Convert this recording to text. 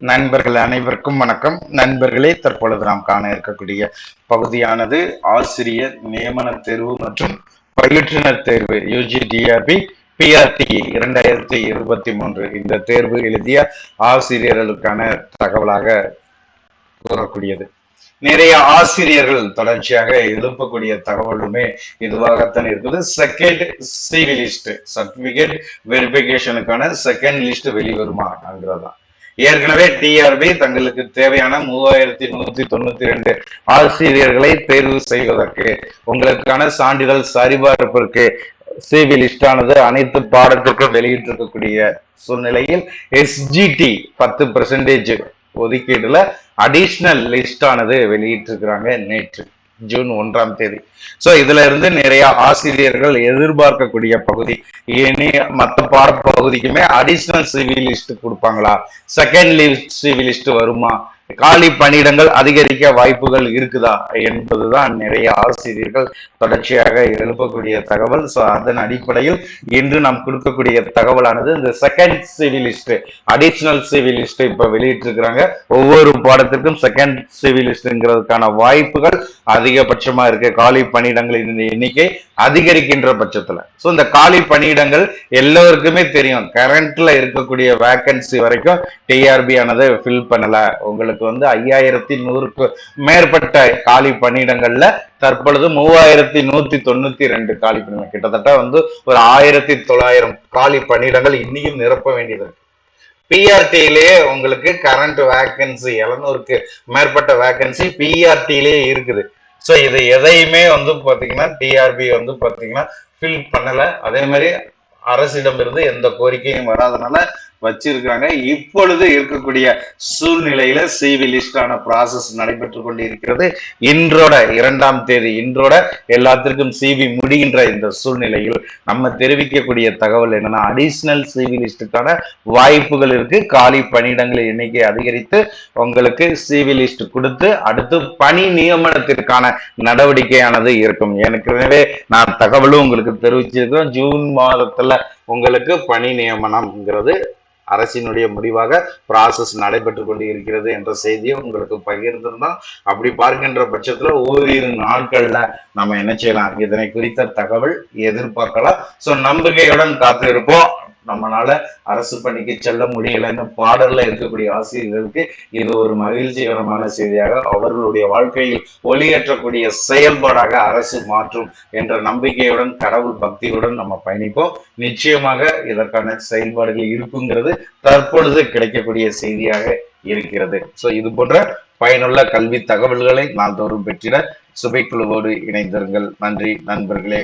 நண்பர்கள் அனைவருக்கும் வணக்கம். நண்பர்களே தற்பொழுது நாம் காண இருக்கக்கூடிய பகுதியானது ஆசிரியர் நியமன தேர்வு மற்றும் பயிற்றுனர் தேர்வு யூஜிடிஆர்பி பிஆர்டி இரண்டாயிரத்தி இருபத்தி மூன்று. இந்த தேர்வு எழுதிய ஆசிரியர்களுக்கான தகவலாக கூறக்கூடியது. நிறைய ஆசிரியர்கள் தொடர்ச்சியாக எழுப்பக்கூடிய தகவலுமே இதுவாகத்தான் இருக்குது. செகண்ட் சிவி லிஸ்ட் சர்டிபிகேட் வெரிபிகேஷனுக்கான செகண்ட் லிஸ்ட் வெளிவருமா அப்படின்றதுதான். ஏற்கனவே டிஆர்பி தங்களுக்கு தேவையான மூவாயிரத்தி நூத்தி தொண்ணூத்தி ரெண்டு ஆசிரியர்களை தேர்வு செய்வதற்கு உங்களுக்கான சான்றிதழ் சரிபார்ப்பிற்கு சிவி லிஸ்டானது அனைத்து பாடத்திற்கும் வெளியிட்டிருக்கக்கூடிய சூழ்நிலையில் எஸ்ஜிடி பத்து பெர்சன்டேஜ் ஒதுக்கீடுல அடிஷ்னல் லிஸ்டானது வெளியிட்டிருக்கிறாங்க நேற்று. ஜூன் ஒன்றாம் தேதி. சோ இதுல இருந்து நிறைய ஆசிரியர்கள் எதிர்பார்க்கக்கூடிய பகுதி இனி மற்ற பாட பகுதிக்குமே அடிஷ்னல் சிவில் லிஸ்ட் கொடுப்பாங்களா? செகண்ட் லீவ் சிவில் லிஸ்ட் வருமா? காலி பணியிடங்கள் அதிகரிக்க வாய்ப்புகள் இருக்குதா என்பதுதான் நிறைய ஆசிரியர்கள் தொடர்ச்சியாக எழுப்பக்கூடிய தகவல். ஸோ அதன் அடிப்படையில் இன்று நாம் கொடுக்கக்கூடிய தகவலானது இந்த செகண்ட் சிவிலிஸ்ட் அடிஷனல் சிவிலிஸ்ட் இப்ப வெளியிட்டிருக்கிறாங்க. ஒவ்வொரு பாடத்திற்கும் செகண்ட் சிவிலிஸ்ட்ங்கிறதுக்கான வாய்ப்புகள் அதிகபட்சமா இருக்கு. காலி பணியிடங்களின் எண்ணிக்கை அதிகரிக்கின்ற பட்சத்துல. ஸோ இந்த காலி பணியிடங்கள் எல்லோருக்குமே தெரியும். கரண்ட்ல இருக்கக்கூடிய வேக்கன்சி வரைக்கும் டிஆர்பி ஆனது ஃபில் பண்ணல. உங்களுக்கு வந்து ஐயாயிரத்தி நூறுக்கு மேற்பட்ட காலி பணியிடங்கள்ல தற்பொழுது மூவாயிரத்தி நூத்தி தொண்ணூத்தி ரெண்டு காலி பணியிடம் கிட்டத்தட்ட வந்து ஒரு ஆயிரத்தி தொள்ளாயிரம் காலி பணியிடங்கள் இன்னையும் நிரப்ப வேண்டியது பிஆர்டியிலேயே உங்களுக்கு கரண்ட் வேக்கன்சி எழுநூறுக்கு மேற்பட்ட வேக்கன்சி பிஆர்டியிலேயே இருக்குது. ஸோ இது எதையுமே வந்து பாத்தீங்கன்னா டிஆர்பி வந்து பாத்தீங்கன்னா ஃபில் பண்ணல. அதே மாதிரி அரசிடமிருந்து எந்த கோரிக்கையும் வராதனால வச்சிருக்காங்க. இப்பொழுது இருக்கக்கூடிய சூழ்நிலையில சிவி லிஸ்டான ப்ராசஸ் நடைபெற்று கொண்டு இருக்கிறது இன்றோட இரண்டாம் தேதி இன்றோட எல்லாத்திற்கும் சிவி முடிகின்ற இந்த சூழ்நிலையில் நம்ம தெரிவிக்கக்கூடிய தகவல் என்னன்னா அடிஷனல் சிவி லிஸ்டுக்கான வாய்ப்புகள் இருக்கு. காலி பணியிடங்களை எண்ணிக்கை அதிகரித்து உங்களுக்கு சிவி லிஸ்ட் கொடுத்து அடுத்து பணி நியமனத்திற்கான நடவடிக்கையானது இருக்கும். ஏற்கனவே நான் தகவலும் உங்களுக்கு தெரிவிச்சிருக்கிறோம் ஜூன் மாதத்துல உங்களுக்கு பணி நியமனம்ங்கிறது அரசினுடைய முடிவாக ப்ராசஸ் நடைபெற்று கொண்டு இருக்கிறது என்ற செய்தியை உங்களுக்கு பகிர்ந்திருந்தோம். அப்படி பார்க்கின்ற பட்சத்துல ஓரிரு நாட்கள்ல நம்ம என்ன செய்யலாம்? இதனை குறித்த தகவல் எதிர்பார்க்கலாம். சோ நம்பிக்கையுடன் காத்திருப்போம். நம்மளால அரசு பணிக்கு செல்ல முடியலன்னு பாடல்ல இருக்கக்கூடிய ஆசிரியர்களுக்கு இது ஒரு மகிழ்ச்சிகரமான செய்தியாக அவர்களுடைய வாழ்க்கையில் ஒளியேற்றக்கூடிய செயல்பாடாக அரசு மாற்றும் என்ற நம்பிக்கையுடன் கடவுள் பக்தியுடன் நம்ம பயணிப்போம். நிச்சயமாக இதற்கான செயல்பாடுகள் இருக்குங்கிறது தற்பொழுது கிடைக்கக்கூடிய செய்தியாக இருக்கிறது. சோ இது போன்ற பயனுள்ள கல்வி தகவல்களை நாள்தோறும் பெற்றிட சுபைக்குழுவோடு இணைந்திருங்கள். நன்றி நண்பர்களே.